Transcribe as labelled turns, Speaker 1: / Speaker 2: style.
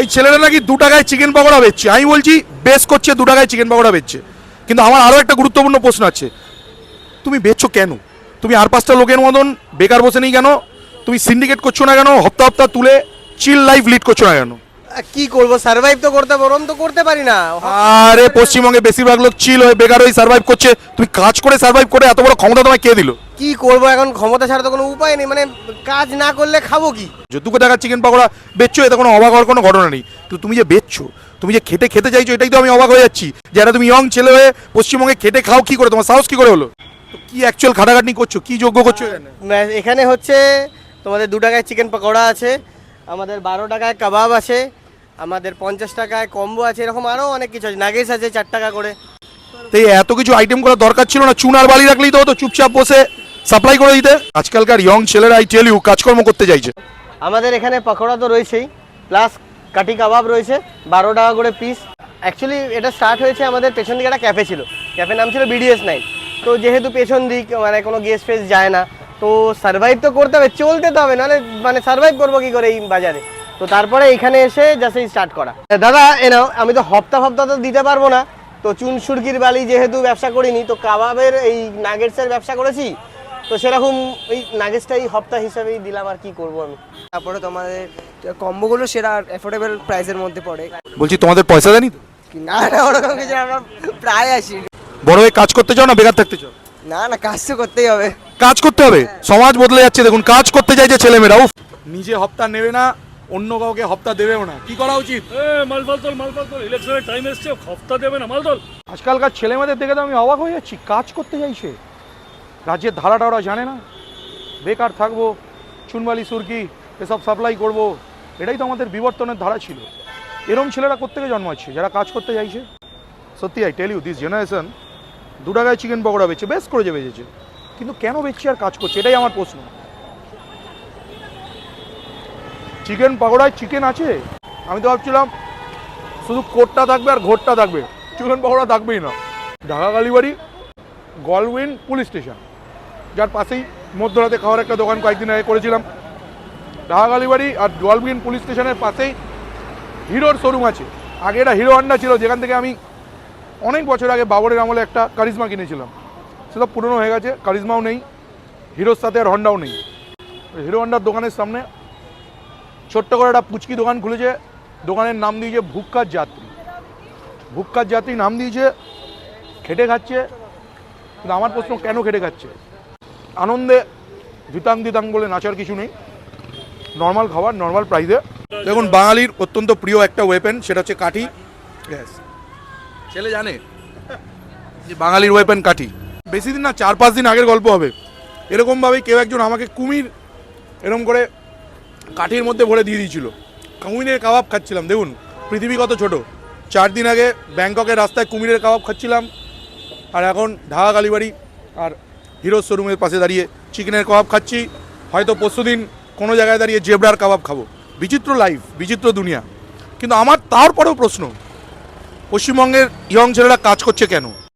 Speaker 1: এই ছেলেরা নাকি দু টাকায় চিকেন পকোড়া বেচছে। আমি বলছি, বেশ করছে, দু টাকায় চিকেন পকোড়া বেচছে। কিন্তু আমার আরও একটা গুরুত্বপূর্ণ প্রশ্ন আছে। তুমি বেচছো কেন? তুমি আর পাঁচটা লোকের মতন, বেকার বসে নেই কেন? তুমি সিন্ডিকেট করছ না কেন? হপ্তা হপ্তা তুলে চিল লাইফ লিড করছ না কেন?
Speaker 2: কি করব? সার্ভাইভ তো করতে বরং তো করতে পারি না।
Speaker 1: আরে পশ্চিমবঙ্গে বেশিরভাগ লোক চিল হয়ে বেকার হয়ে সার্ভাইভ করছে। তুমি কাজ করে সার্ভাইভ করে এত বড় ক্ষমতা তোমায় কে দিল?
Speaker 2: কি করব এখন? ক্ষমতা ছাড়া তো কোনো উপায় নেই। মানে কাজ না করলে খাব কি?
Speaker 1: যদুকে টাকা চিকেন পকোড়া বেচছো এতে কোনো অবাক হওয়ার কোনো ঘটনা নেই। কিন্তু তুমি যে বেচছো তুমি যে খেটে খেতে চাইছো এটাই তো আমি অবাক হয়ে যাচ্ছি। যারা তুমি ইয়ং ছেলে হয়ে পশ্চিমবঙ্গে খেটে খাও কি করে? তোমার সাহস কি করে হলো? কি অ্যাকচুয়াল খাটাখাটনি করছ? কি যোগ্য করছ এখানে?
Speaker 2: হচ্ছে তোমাদের দু টাকায় চিকেন পকোড়া আছে আমাদের বারো টাকায় কাবাব আছে আমাদের পঞ্চাশ টাকায় কম্বো আছে এরকম আরও অনেক কিছু আছে। নাগেটস আছে চার টাকা করে।
Speaker 1: তো এই এত কিছু আইটেম করার দরকার ছিল না চুনার বালি রাখলেই তো হতো চুপচাপ বসে সাপ্লাই করে দিতে। আজকালকার ইয়ং ছেলেরা আই টেল ইউ কাজকর্ম করতে চাইছে।
Speaker 2: আমাদের এখানে পকোড়া তো রয়েছেই প্লাস কাটি কাবাব রয়েছে বারো টাকা করে পিস অ্যাকচুয়ালি এটা স্টার্ট হয়েছে আমাদের পেছন দিকে একটা ক্যাফে ছিল। ক্যাফের নাম ছিল বিডিএস নাইন তো যেহেতু পেছন দিক মানে কোনো গেস্ট ফেস যায় না তো সার্ভাইভ তো করতে হবে চলতে তো হবে নাহলে মানে সার্ভাইভ করব কী করে এই বাজারে? তো তারপরে এখানে এসে জাস্ট স্টার্ট করা। দাদা এ নাও আমি তো হপ্তা হপ্তা তো দিতে পারব না। তো চুন সুরকির বালি যেহেতু ব্যবসা করিনি তো কাবাবের এই নাগেটসের ব্যবসা করেছি। তো সেরকম ওই নাগেটসটাই হপ্তা হিসাবেই দিলাম আর কি করব আমি।
Speaker 3: তারপরে তোমাদের কম্বোগুলো সেরা অ্যাফোর্ডেবল প্রাইসের মধ্যে পড়ে।
Speaker 1: বলছি তোমাদের পয়সা দেনি তো?
Speaker 3: না না ওরকম কিছু আমরা প্রায় আসি।
Speaker 1: বড় হয়ে কাজ করতে চাও না বেকার থাকতে চাও
Speaker 3: না না কাজ তো করতেই হবে।
Speaker 1: কাজ করতে হবে? সমাজ বদলে যাচ্ছে দেখুন কাজ করতে চাইছে ছেলেমেয়েরা উফ। নিজে হপ্তা নেবে না অন্য কাউকে হপ্তা দেবেও না। কি করা উচিত?
Speaker 4: মালফাল তোল ইলেকশনের টাইম এসছে হপ্তা দেবে না মাল তোল
Speaker 1: আজকালকার ছেলেমেয়েদের দেখে তো আমি অবাক হয়ে যাচ্ছি। কাজ করতে চাইছে রাজ্যের ধারাটা ওরা জানে না। বেকার থাকব চুনবালি সুরকি এসব সাপ্লাই করব। এটাই তো আমাদের বিবর্তনের ধারা ছিল। এরম ছেলেরা কোত্থেকে জন্মাচ্ছে? যারা কাজ করতে চাইছে সত্যি I tell you this generation দু টাকায় চিকেন পকোড়া বেচে বেশ করে যে বেচেছে। কিন্তু কেন বেচছে আর কাজ করছে? এটাই আমার প্রশ্ন। চিকেন পকোড়ায় চিকেন আছে? আমি তো ভাবছিলাম শুধু কোটটা থাকবে আর ঘোরটা থাকবে। চিকেন পকোড়া থাকবেই না। ঢাকা কালীবাড়ি গলউইন পুলিশ স্টেশন যার পাশেই মধ্যরাতে খাওয়ার একটা দোকান কয়েকদিন আগে করেছিলাম। ঢাকা কালীবাড়ি আর গলউইন পুলিশ স্টেশনের পাশেই হিরোর শোরুম আছে। আগে এটা হিরো হন্ডা ছিল, যেখান থেকে আমি অনেক বছর আগে বাবরের আমলে একটা কারিজমা কিনেছিলাম। সেটা পুরনো হয়ে গেছে কারিজমাও নেই, হিরোর সাথে আর হন্ডাও নেই। হিরো হন্ডার দোকানের সামনে ছোট্ট করে একটা পুচকি দোকান খুলেছে, দোকানের নাম দিয়েছে ভুক্কার যাত্রী। ভুক্কার যাত্রী নাম দিয়েছে, খেটে খাচ্ছে, কিন্তু আমার প্রশ্ন কেন খেটে খাচ্ছে? আনন্দে দিতাং দিতাং বলে নাচার কিছু নেই। নর্মাল খাবার, নর্মাল প্রাইসে দেখুন, বাঙালির অত্যন্ত প্রিয় একটা ওয়েপেন সেটা হচ্ছে কাঠি. ছেলে জানে যে বাঙালির ওয়েপেন কাঠি। বেশি দিন না, চার পাঁচ দিন আগের গল্প হবে। এরকমভাবেই কেউ একজন আমাকে কুমির এরকম করে কাঠির মধ্যে ভরে দিয়ে দিয়েছিল। কুমিরের কাবাব খাচ্ছিলাম, দেখুন, পৃথিবী কত ছোট। চার দিন আগে ব্যাংককের রাস্তায় কুমিরের কাবাব খাচ্ছিলাম। আর এখন ঢাকা কালীবাড়ি আর হিরো শোরুমের পাশে দাঁড়িয়ে চিকেনের কাবাব খাচ্ছি। হয়তো পরশুদিন কোনো জায়গায় দাঁড়িয়ে জেবরার কাবাব খাব। বিচিত্র লাইফ বিচিত্র দুনিয়া। কিন্তু আমার তারপরেও প্রশ্ন, পশ্চিমবঙ্গের ইয়ং ছেলেরা কাজ করছে কেন?